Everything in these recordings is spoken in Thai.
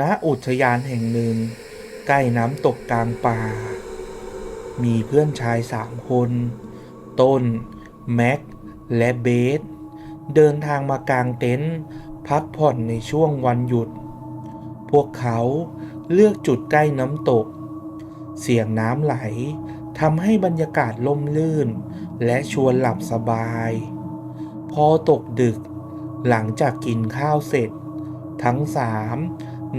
ณอุทยานแห่งหนึ่ง ใกล้น้ำตกกลางป่า มีเพื่อนชายสามคน ต้น แม็ก และเบส เดินทางมากางเต็นท์พักผ่อนในช่วงวันหยุด พวกเขาเลือกจุดใกล้น้ำตก เสียงน้ำไหลทำให้บรรยากาศล่มลื่น และชวนหลับสบาย พอตกดึก หลังจากกินข้าวเสร็จ ทั้งสาม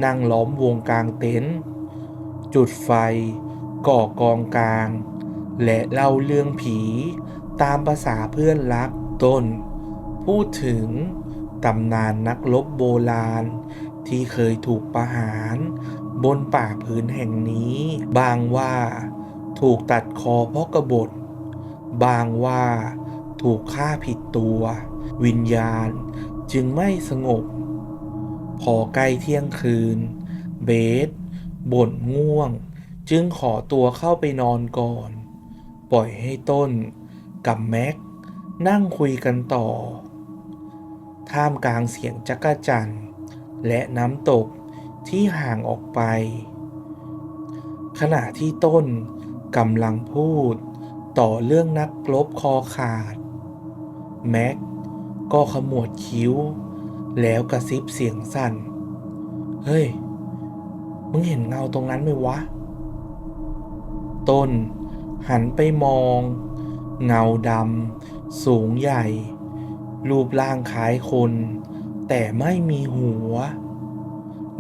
นั่งล้อมวงกลางเต็นท์จุดไฟ ก่อกองกลาง และเล่าเรื่องผีตามภาษาเพื่อนรักต้น พูดถึงตำนานนักรบโบราณ ที่เคยถูกประหาร บนป่าพื้นแห่งนี้ บางว่าถูกตัดคอเพราะกบฏ บางว่าถูกฆ่าผิดตัว วิญญาณจึงไม่สงบ พอใกล้เที่ยงคืน เบสบ่นง่วง จึงขอตัวเข้าไปนอนก่อน ปล่อยให้ต้นกับแม็ก นั่งคุยกันต่อ ท่ามกลางเสียงจักรจันทร์และน้ำตกที่ห่างออกไป ขณะที่ต้นกำลังพูดต่อเรื่องนักรบคอขาด แม็กก็ขมวดคิ้ว แล้วกระซิบเสียงสั่น เฮ้ย มึงเห็นเงาตรงนั้นไหมวะ ต้น หันไปมอง เงาดำสูงใหญ่ รูปร่างคล้ายคน แต่ไม่มีหัว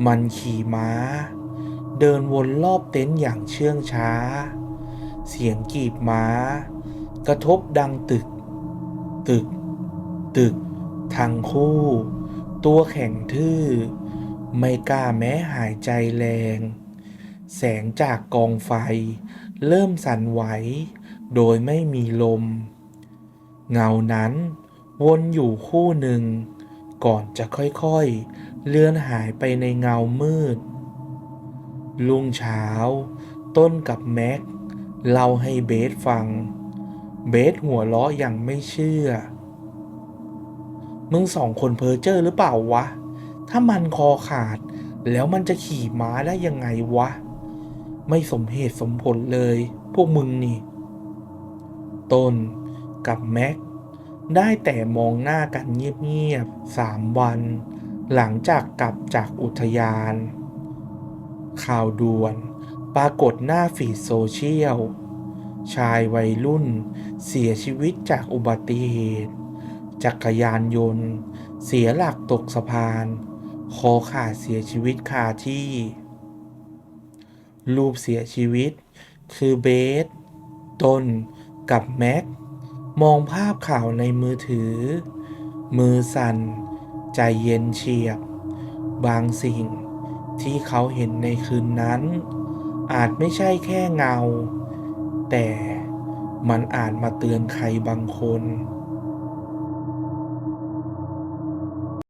มันขี่ม้า เดินวนรอบเต็นท์อย่างเชื่องช้า เสียงกีบม้า กระทบดังตึก ตึก ตึกทั้งคู่ ตัวแข็งทื่อ ไม่กล้าแม้หายใจแรง แสงจากกองไฟ เริ่มสั่นไหว โดยไม่มีลม เงานั้นวนอยู่คู่หนึ่ง ก่อนจะค่อยๆ เลื่อนหายไปในเงามืด ลุงเช้า ต้นกับแม็กเล่าให้เบสฟัง เบสหัวเราะอย่างไม่เชื่อ มึงสองคนเพอเจ้อหรือเปล่าวะ ถ้ามันคอขาด แล้วมันจะขี่ม้าได้ยังไงวะ ไม่สมเหตุสมผลเลย พวกมึงนี่ต้นกับแม็ก ได้แต่มองหน้ากันเงียบๆสามวัน หลังจากกลับจากอุทยาน ข่าวด่วน ปรากฏหน้าฟีดโซเชียล ชายวัยรุ่น เสียชีวิตจากอุบัติเหตุ จักรยานยนต์ เสียหลักตกสะพาน คอขาดเสียชีวิตคาที่ รูปเสียชีวิต คือเบสต้นกับแม็ก มองภาพข่าวในมือถือ มือสั่น ใจเย็นเฉียบ บางสิ่งที่เขาเห็นในคืนนั้น อาจไม่ใช่แค่เงา แต่มันอาจมาเตือนใครบางคน